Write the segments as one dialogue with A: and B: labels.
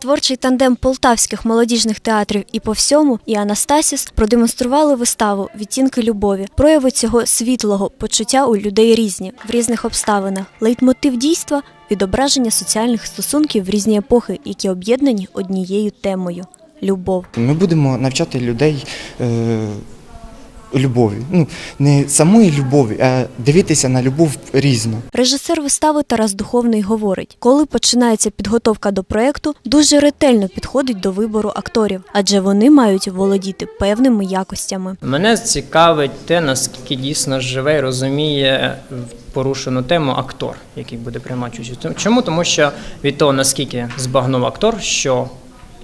A: Творчий тандем полтавських молодіжних театрів і по всьому і Анастасіс продемонстрували виставу Відтінки любові, прояви цього світлого почуття у людей різні в різних обставинах. Лейтмотив дійства відображення соціальних стосунків в різні епохи, які об'єднані однією темою любов.
B: Ми будемо навчати людей е, любові. Ну, не самої любові, а дивитися на любов різно.
A: Режисер вистави Тарас Духовний говорить, коли починається підготовка до проекту, дуже ретельно підходить до вибору акторів, адже вони мають володіти певними якостями.
C: Мене цікавить те, наскільки дійсно живе і розуміє порушену тему актор, який буде приймати участь. Чому? Тому що від того, наскільки збагнув актор, що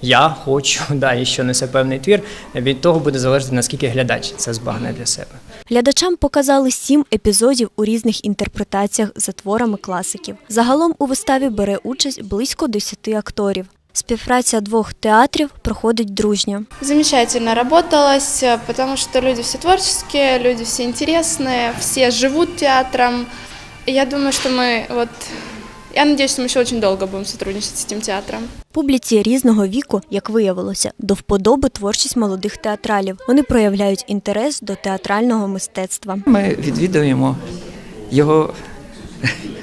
C: я хочу, да, і що несе певний твір, від того буде залежати, наскільки глядач це збагне для себе.
A: Глядачам показали сім епізодів у різних інтерпретаціях за творами класиків. Загалом у виставі бере участь близько 10 акторів. Співпраця двох театрів проходить дружньо.
D: Замечательно работалось, э, потому что люди все творческие, люди все интересные, все живут театром. И я думаю, что мы вот... я надеюсь, що ми ще очень довго будемо співпрацювати з цим театром.
A: Публіці різного віку, як виявилося, до вподоби творчість молодих театралів. Вони проявляють інтерес до театрального мистецтва.
E: Ми відвідуємо його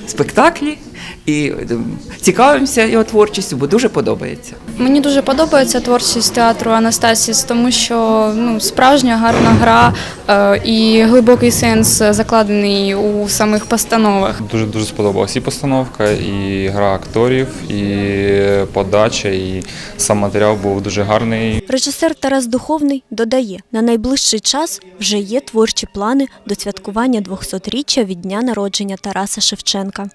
E: спектаклі і е, цікавимося його творчістю, бо дуже подобається.
F: Мені дуже подобається творчість театру Анастасіс, тому що ну справжня гарна гра е, і глибокий сенс закладений у самих постановах.
G: Дуже дуже сподобалась і постановка, і гра акторів, і подача, і сам матеріал був дуже гарний.
A: Режисер Тарас Духовний додає, на найближчий час вже є творчі плани до святкування 200-річчя від дня народження Тараса Шевченка.